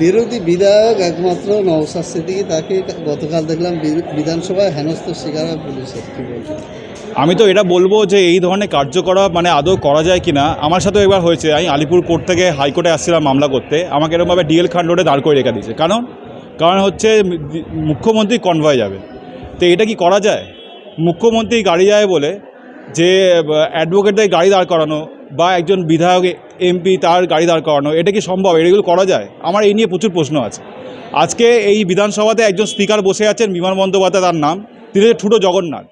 বিরোধী বিধায়ক একমাত্র নওসাদ সিদ্দিকি, তাকে গতকাল দেখলাম বিধানসভায় হেনস্থ শিকার হয় পুলিশের। কি বলছেন? আমি তো এটা বলব যে এই ধরনের কার্য করা মানে আদৌ করা যায় কি না আমার সাথেও এবার হয়েছে। আমি আলিপুর কোর্ট থেকে হাইকোর্টে আসছিলাম মামলা করতে, আমাকে এরকমভাবে ডিএল খান রোডে দাঁড় করে রেখে দিয়েছে। কারণ কারণ হচ্ছে মুখ্যমন্ত্রী কনভয় যাবে। তো এটা কি করা যায়? মুখ্যমন্ত্রী গাড়ি যায় বলে যে অ্যাডভোকেটদের গাড়ি দাঁড় করানো বা একজন বিধায়ক এমপি তার গাড়ি দাঁড় করানো, এটা কি সম্ভব? এগুলো করা যায়? আমার এই নিয়ে প্রচুর প্রশ্ন আছে। আজকে এই বিধানসভাতে একজন স্পিকার বসে আছেন বিমান বন্দ্যোপাধ্যায়, তার নাম। তিনি হচ্ছে ঠুটো জগন্নাথ।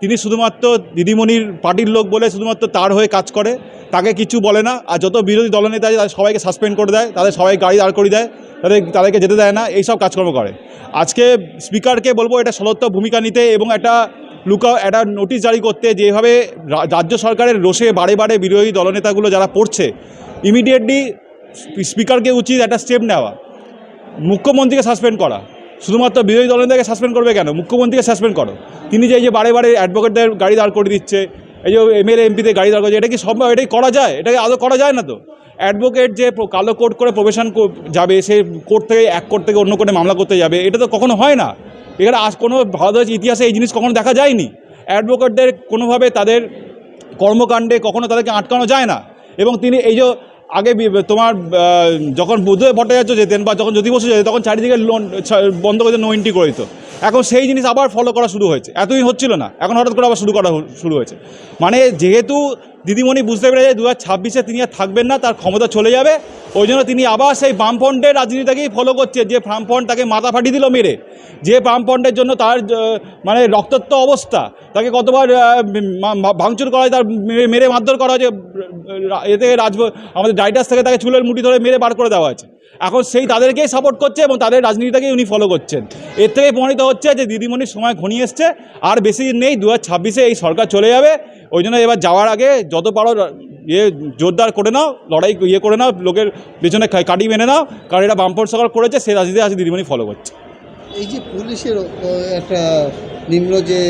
তিনি শুধুমাত্র দিদিমণির পার্টির লোক বলে শুধুমাত্র তার হয়ে কাজ করে, তাকে কিছু বলে না। আর যত বিরোধী দলনেতা আছে, তাদের সবাইকে সাসপেন্ড করে দেয়, তাদের সবাই গাড়ি দাঁড় করিয়ে দেয়, তাদের, তাদেরকে যেতে দেয় না, এইসব কাজকর্ম করে। আজকে স্পিকারকে বলব, এটা সদত্ব ভূমিকা নিতে এবং একটা লুকা একটা নোটিশ জারি করতে যেভাবে রাজ্য সরকারের রোষে বারে বারে বিরোধী দলনেতাগুলো যারা পড়ছে ইমিডিয়েটলি স্পিকারকে উচিত একটা স্টেপ নেওয়া। মুখ্যমন্ত্রীকে সাসপেন্ড করা। শুধুমাত্র বিরোধী দলনেতাকে সাসপেন্ড করবে কেন? মুখ্যমন্ত্রীকে সাসপেন্ড করো। তিনি যে এই যে বারে বারে অ্যাডভোকেটদের গাড়ি দাঁড় করে দিচ্ছে, এই যে এমএলএ এমপিতে গাড়ি দাঁড় করছে এটা কি সম্ভব? এটাই করা যায়? এটাকে আদৌ করা যায় না তো? অ্যাডভোকেট যে কালো কোর্ট করে প্রবেশন যাবে, সে কোর্ট থেকে এক কোর্ট থেকে অন্য কোর্টে মামলা করতে যাবে, এটা তো কখনো হয় না। এখানে আজ কোনো ভারতবর্ষ ইতিহাসে এই জিনিস কখনো দেখা যায়নি। অ্যাডভোকেটদের কোনোভাবে তাদের কর্মকাণ্ডে কখনো তাদেরকে আটকানো যায় না। এবং তিনি এই যে আগে তোমার যখন বুদ্ধদেব ভট্টাচার্য যেতেন বা যখন জ্যোতি বসু যেতেন, তখন চারিদিকে লোন বন্ধ করে নো এন্ট্রি করে দিত। এখন সেই জিনিস আবার ফলো করা শুরু হয়েছে। এতই হচ্ছিল না। এখন হঠাৎ করে আবার শুরু করা শুরু হয়েছে। মানে যেহেতু দিদিমণি বুঝতে পেরে যায় দু হাজার ছাব্বিশে তিনি আর থাকবেন না, তার ক্ষমতা চলে যাবে। ওই জন্য তিনি আবার সেই বামফ্রন্টের রাজনীতিটাকেই ফলো করছে, যে বামফ্রন্ট তাকে মাথা ফাটিয়ে দিল মেরে। যে বামফ্রন্টের জন্য তার মানে রক্তাক্ত অবস্থা, তাকে কতবার ভাঙচুর করা হয়, তার মেরে- মেরে মারধর করা হয়েছে এতে রাজ আমাদের ডাইটাস থেকে তাকে চুলের মুটি ধরে মেরে বার করে দেওয়া হয়েছে। এখন সেই তাদেরকেই সাপোর্ট করছে এবং তাদের রাজনীতিটাকেই উনি ফলো করছেন। এর থেকে প্রমাণিত হচ্ছে যে দিদিমণির সময় ঘনিয়ে এসছে, আর বেশি দিন নেই দু ছাব্বিশে এই সরকার চলে যাবে। ওই জন্য এবার যাওয়ার আগে যত পারো ইয়ে জোরদার করে নাও, লড়াই ইয়ে করে নাও, লোকের পেছনে কাটি মেনে নাও, কারণ এটা বামপন সরকার করেছে সেই রাজনীতি আজ দিদিমণি ফলো করছে। এই যে পুলিশের একটা নিম্ন যে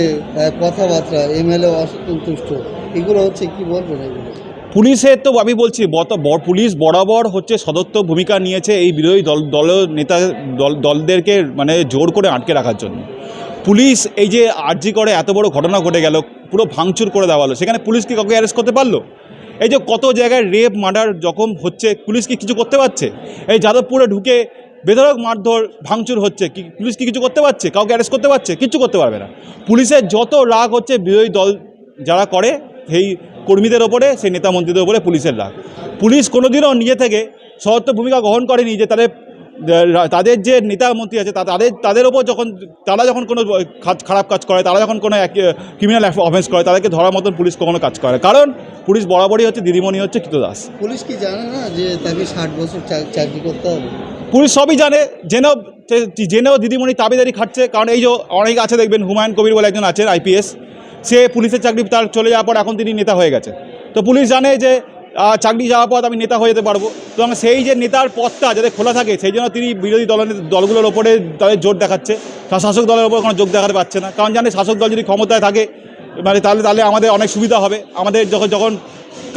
কথাবার্তা, এমএলএ অসন্তুষ্ট, এগুলো হচ্ছে কি বলবেন এগুলো? পুলিশের তো আমি বলছি পুলিশ বরাবর হচ্ছে সদত্ব ভূমিকা নিয়েছে এই বিরোধী দল দল, নেতা, দল, দলদেরকে মানে জোর করে আটকে রাখার জন্য। পুলিশ এই যে আর্জি করে এত বড় ঘটনা ঘটে গেল, পুরো ভাঙচুর করে দেওয়া হলো। সেখানে পুলিশ কি কাউকে অ্যারেস্ট করতে পারল? এই যে কত জায়গায় রেপ মার্ডার যখন হচ্ছে, পুলিশ কি কিছু করতে পারছে? এই যাদবপুরে ঢুকে বেধরক মারধর, ভাঙচুর হচ্ছে, কি, পুলিশ কি কিছু করতে পারছে? কাউকে অ্যারেস্ট করতে পারছে? কিছু করতে পারবে না। পুলিশের যত রাগ হচ্ছে বিরোধী দল যারা করে, সেই কর্মীদের ওপরে সেই নেতা মন্ত্রীদের ওপরে পুলিশের রাগ পুলিশ কোনোদিনও নিজে থেকে সদত্ব ভূমিকা গ্রহণ করেনি যে তাদের তাদের যে নেতা মন্ত্রী আছে তা- তাদের তাদের ওপর যখন তারা যখন কোনো খারাপ কাজ করে তারা যখন কোনো ক্রিমিনাল অফেন্স করে তাদেরকে ধরার মতন পুলিশ কখনো কাজ করে কারণ পুলিশ বরাবরই হচ্ছে দিদিমণি হচ্ছে কৃতদাস পুলিশ কি জানে না যে তাকে ষাট বছর চাকরি করতে হবে? পুলিশ সবই জানে জেনেও জেনেও দিদিমণি তাবেদারি খাটছে কারণ এই যে অনেক আছে দেখবেন হুমায়ুন কবির বলে একজন আছেন আইপিএস। সে পুলিশের চাকরি তার চলে যাওয়ার পর এখন তিনি নেতা হয়ে গেছে। তো পুলিশ জানে যে চাকরি যাওয়ার পর আমি নেতা হয়ে যেতে পারব। তো আমি সেই যে নেতার পথটা যাতে খোলা থাকে, সেই জন্য তিনি বিরোধী দল দলগুলোর ওপরে তাদের জোর দেখাচ্ছে। শাসক দলের ওপর কোনো যোগ দেখাতে পারছে না। কারণ জানে শাসক দল যদি ক্ষমতায় থাকে মানে তাহলে তাহলে আমাদের অনেক সুবিধা হবে। আমাদের যখন যখন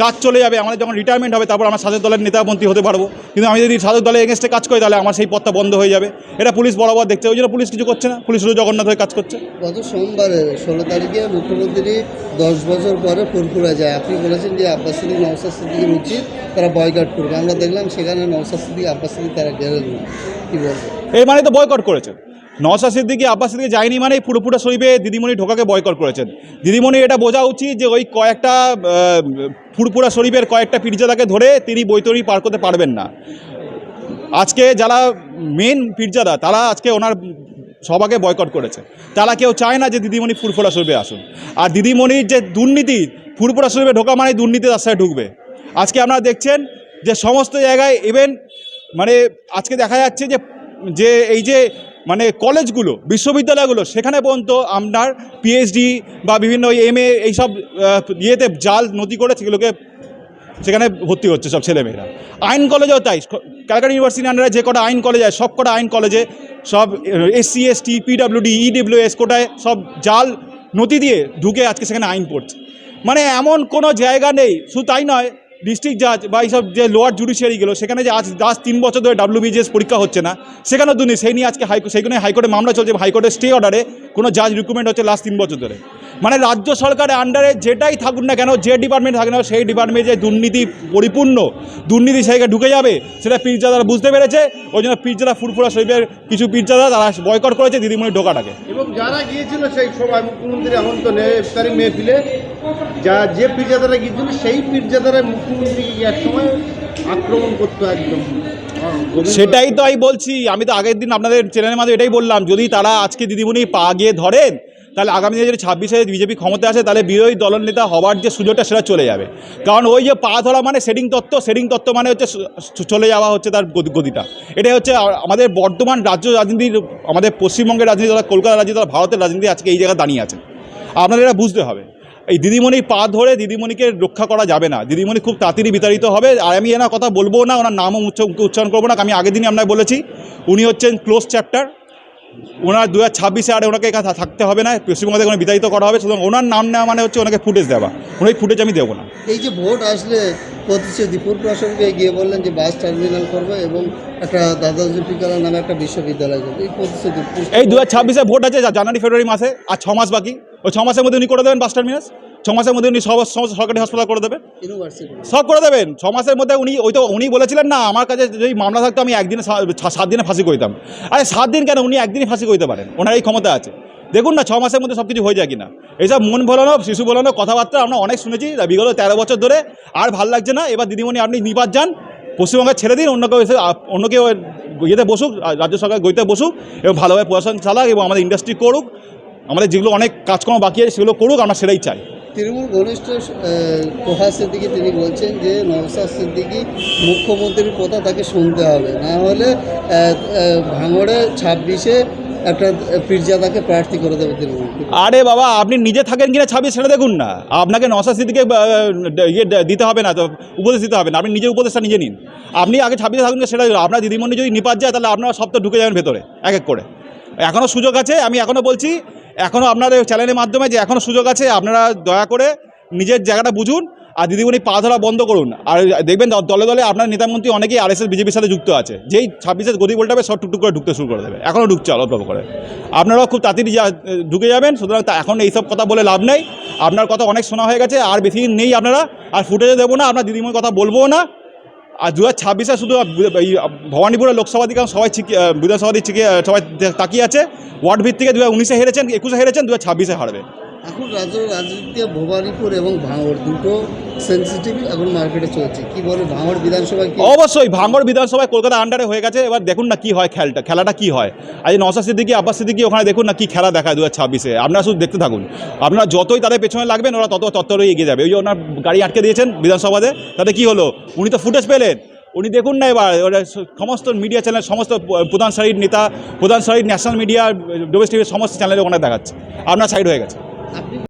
কাজ চলে যাবে আমাদের যখন রিটায়ারমেন্ট হবে তারপর আমরা শাসক দলের নেতা মন্ত্রী হতে পারব। কিন্তু আমি যদি শাসক দলের এগেনস্টে কাজ করি তাহলে আমার সেই পথটা বন্ধ হয়ে যাবে। এটা পুলিশ বরাবর দেখছে ওই জন্য পুলিশ কিছু করছে না। পুলিশ শুধু জগন্নাথ হয়ে কাজ করছে। গত সোমবারে ষোলো তারিখে মুখ্যমন্ত্রী দশ বছর পরে ফুরফুরা যায়। আপনি বলেছেন যে আব্বাস সিদ্দিক নওসাদ সিদ্দিকের উচিত তারা বয়কট করবে। আমরা দেখলাম সেখানে নওসাদ সিদ্দিক আব্বাস সিদ্দিক তারা গেলেন না। কী বলব এর মানে তো বয়কট করেছেন। নওশাদ সিদ্দিকি আব্বাস সিদ্দিকি যায়নি মানেই পুরোপুরা শরীফে দিদিমণি ঢোকাকে বয়কট করেছেন। দিদিমণি এটা বোঝা উচিত যে ওই কয়েকটা ফুরপুরা শরীফের কয়েকটা পীরজাদাকে ধরে তিনি বৈতরী পার করতে পারবেন না। আজকে যারা মেন পীরজাদা, তারা আজকে ওনার সবাকে বয়কট করেছে। তারা কেউ চায় না যে দিদিমণি ফুরফুরা শরীফে আসুন। আর দিদিমণির যে দুর্নীতি, ফুরফুরা শরীফে ঢোকা মানে দুর্নীতি রাস্তায় ঢুকবে। আজকে আপনারা দেখছেন যে সমস্ত জায়গায় ইভেন মানে আজকে দেখা যাচ্ছে যে যে এই যে মানে কলেজগুলো, বিশ্ববিদ্যালয়গুলো, সেখানে পর্যন্ত আপনার পিএইচডি বা বিভিন্ন এম এ এইসব ইয়েতে জাল নথি করে সেগুলোকে সেখানে ভর্তি হচ্ছে সব ছেলেমেয়েরা। আইন কলেজেও তাই ক্যালকাটা ইউনিভার্সিটি আন্ডারে যে কটা আইন কলেজ আছে, সব কটা আইন কলেজে সব এসসি এসটি পিডাব্লিউডি ইডব্লিউএস কোটায় সব জাল নথি দিয়ে ঢুকে আজকে সেখানে আইন পড়ছে। মানে এমন কোনো জায়গা নেই, শুধু তাই নয় ডিস্ট্রিক্ট জাজ বা এইসব যে লোয়ার জুডিশিয়ারিগুলো সেখানে যে আজ আজ তিন বছর ধরে ডাব্লিউবিজিএস পরীক্ষা হচ্ছে না, সেখানেও দুর্নীতি, সেই নিয়ে আজকে হাইকোর্ট সেইখানে হাইকোর্টে মামলা চলছে হাইকোর্টের স্টে অর্ডারে কোনো জাজ রিক্রুটমেন্ট হচ্ছে লাস্ট তিন বছর ধরে। মানে রাজ্য সরকারের আন্ডারে যেটাই থাকুক না কেন, যে ডিপার্টমেন্ট থাকে না, সেই ডিপার্টমেন্টে যে দুর্নীতি পরিপূর্ণ, দুর্নীতি সেইখানে ঢুকে যাবে, সেটা পীরজাদারা বুঝতে পেরেছে, ওই জন্য পীরজাদা ফুরফুরা শরীফের কিছু পীরজাদা তারা বয়কট করেছে দিদিমণি ঢোকাটাকে। এবং যারা গিয়েছিল সেই সময় মুখ্যমন্ত্রী আমন্ত ইফতারি মেহফিলে যা যে পীরজাদারা গিয়েছিল, সেই পীরজাদারা মুখ্যমন্ত্রীকে এক সময় আক্রমণ করতো একদম। সেটাই তো আমি বলছি। আমি তো আগের দিন আপনাদের চ্যানেলের মাধ্যমে এটাই বললাম, যদি তারা আজকে দিদিমণি পা গিয়ে ধরেন, তাহলে আগামী দিনে যদি ছাব্বিশে বিজেপি ক্ষমতা আসে, তাহলে বিরোধী দলনেতা হওয়ার যে সুযোগটা সেটা চলে যাবে। কারণ ওই যে পা ধরা মানে সেটিং তত্ত্ব সেটিং তত্ত্ব মানে হচ্ছে চলে যাওয়া হচ্ছে তার গতি- গতিটা এটাই হচ্ছে আমাদের বর্তমান রাজ্য রাজনীতির, আমাদের পশ্চিমবঙ্গের রাজনীতি তথা কলকাতার রাজনীতি তথা ভারতের রাজনীতি আজকে এই জায়গায় দাঁড়িয়ে আছে। আপনাদের এটা বুঝতে হবে। এই দিদিমণি পা ধরে দিদিমণিকে রক্ষা করা যাবে না। দিদিমণি খুব তাড়াতাড়ি বিতাড়িত হবে। আর আমি এনার কথা বলব না ওনার নামও উচ্চ উচ্চারণ করব না আমি আগের দিনই আপনাকে বলেছি উনি হচ্ছেন ক্লোজ চ্যাপ্টার ওনার দু হাজার ছাব্বিশে আর ওনাকে এখানে থাকতে হবে না পশ্চিমবঙ্গ ওনাকে বিতাড়িত করা হবে সুতরাং ওনার নাম নেওয়া মানে হচ্ছে ওনাকে ফুটেজ দেওয়া। ওনার ফুটেজ আমি দেবো না। এই যে ভোট আসলে প্রতিশ্রুতি পুর প্রসঙ্গে গিয়ে বললেন যে বাস টার্মিনাল করবে এবং একটা দাদা জুলফিকার নামে একটা বিশ্ববিদ্যালয় করবে। এই প্রতিশ্রুতি এই দু হাজার ছাব্বিশে ভোট আছে জানুয়ারি ফেব্রুয়ারি মাসে আর ছ মাস বাকি। ওই ছ মাসের মধ্যে উনি করে দেবেন বাস টার্মিনাস ছ মাসের মধ্যে উনি সব সমস্ত সরকারি হাসপাতাল করে দেবেন সব করে দেবেন। ছ মাসের মধ্যে উনি ওই তো উনি বলেছিলেন না আমার কাছে যদি মামলা থাকতো আমি একদিনে সাত দিনে ফাঁসি করিতাম। আরে সাত দিন কেন? উনি একদিনই ফাঁসি করতে পারেন। ওনার এই ক্ষমতা আছে। দেখুন না ছ মাসের মধ্যে সব কিছু হয়ে যায় কিনা। এইসব মন ভোলানো শিশু ভোলানো কথাবার্তা আমরা অনেক শুনেছি। বিগত তেরো বছর ধরে আর ভালো লাগছে না। এবার দিদিমণি আপনি নিপাত যান পশ্চিমবঙ্গে ছেড়ে দিন অন্য কেউ এসে অন্য কেউ ইয়েতে বসুক রাজ্য সরকার গইতে বসুক এবং ভালোভাবে প্রশাসন চালাক এবং আমাদের ইন্ডাস্ট্রি করুক। আমাদের যেগুলো অনেক কাজকর্ম বাকি আছে সেগুলো করুক আমরা সেটাই চাই। তৃণমূল ঘনিষ্ঠ তোহা সিদ্দিকি তিনি বলছেন যে নওসাদ সিদ্দিকি মুখ্যমন্ত্রীর কথা তাকে শুনতে হবে। না হলে ভাঙড়ে ছাব্বিশে একটা পীরজাদাকে প্রার্থী করে দেবে তৃণমূল। আরে বাবা আপনি নিজে থাকেন কিনা ছাব্বিশ ছেড়ে দেখুন না। আপনাকে নশা স্মৃতিকে ইয়ে দিতে হবে না তো উপদেশ দিতে হবে না। আপনি নিজের উপদেশটা নিজে নিন। আপনি আগে ছাব্বিশে থাকুন সেটা আপনার দিদিমণি যদি নিপাত যায় তাহলে আপনারা সব তো ঢুকে যাবেন ভেতরে এক এক করে। এখনও সুযোগ আছে আমি এখনও বলছি এখনও আপনাদের চ্যানেলের মাধ্যমে যে এখনও সুযোগ আছে, আপনারা দয়া করে নিজের জায়গাটা বুঝুন আর দিদিমণি পা ধরা বন্ধ করুন। আর দেখবেন দলে দলে আপনার নেতামন্ত্রী অনেকেই আর আরএসএস বিজেপির সাথে যুক্ত আছে। যেই ছাব্বিশের গতি বলটাবে সব টুকটুক করে ঢুকতে শুরু করে দেবে। এখনও ঢুকছে অল্প করে। আপনারাও খুব তাড়াতাড়ি ঢুকে যাবেন, সুতরাং এখন এইসব কথা বলে লাভ নেই। আপনার কথা অনেক শোনা হয়ে গেছে, আর বেশি নেই আপনারা। আর ফুটেজে দেবো না, আপনার দিদিমণির কথা বলব না। আর দু হাজার ছাব্বিশে শুধু এই ভবানীপুরের লোকসভা দিকে সবাই বিধানসভা দিকে সবাই তাকিয়ে আছে। ওয়ার্ড ভিত্তিকে দু হাজার উনিশে হেরেছেন, একুশে হেরেছেন, দু হাজার ছাব্বিশে হারবে। এখন রাজ্য রাজনীতিতে ভবানীপুর এবং ভাঙড় দুটো সেন্সিটিভ এখন মার্কেটে চলছে। কি বলে ভাঙড় বিধানসভায় অবশ্যই, ভাঙড় বিধানসভায় কলকাতা আন্ডারে হয়ে গেছে। এবার দেখুন না কি হয় খেলটা, খেলাটা কি হয়। আজ নশা সিদ্দিকি, আব্বাস সিদ্দিকি ওখানে দেখুন না কি খেলা দেখায় দু হাজার ছাব্বিশে। আপনারা শুধু দেখতে থাকুন। আপনারা যতই তাদের পেছনে লাগবেন, ওরা তত তত্তরই এগিয়ে যাবে। ওই যে ওনার গাড়ি আটকে দিয়েছেন বিধানসভাতে, তাতে কি হলো? উনি তো ফুটেজ পেলেন। উনি দেখুন না এবার সমস্ত মিডিয়া চ্যানেল সমস্ত প্রধান সারির নেতা, প্রধান সারির ন্যাশনাল মিডিয়া ডোমেস্টিক সমস্ত চ্যানেলে ওখানে দেখাচ্ছে। আপনার সাইড হয়ে গেছে। i'll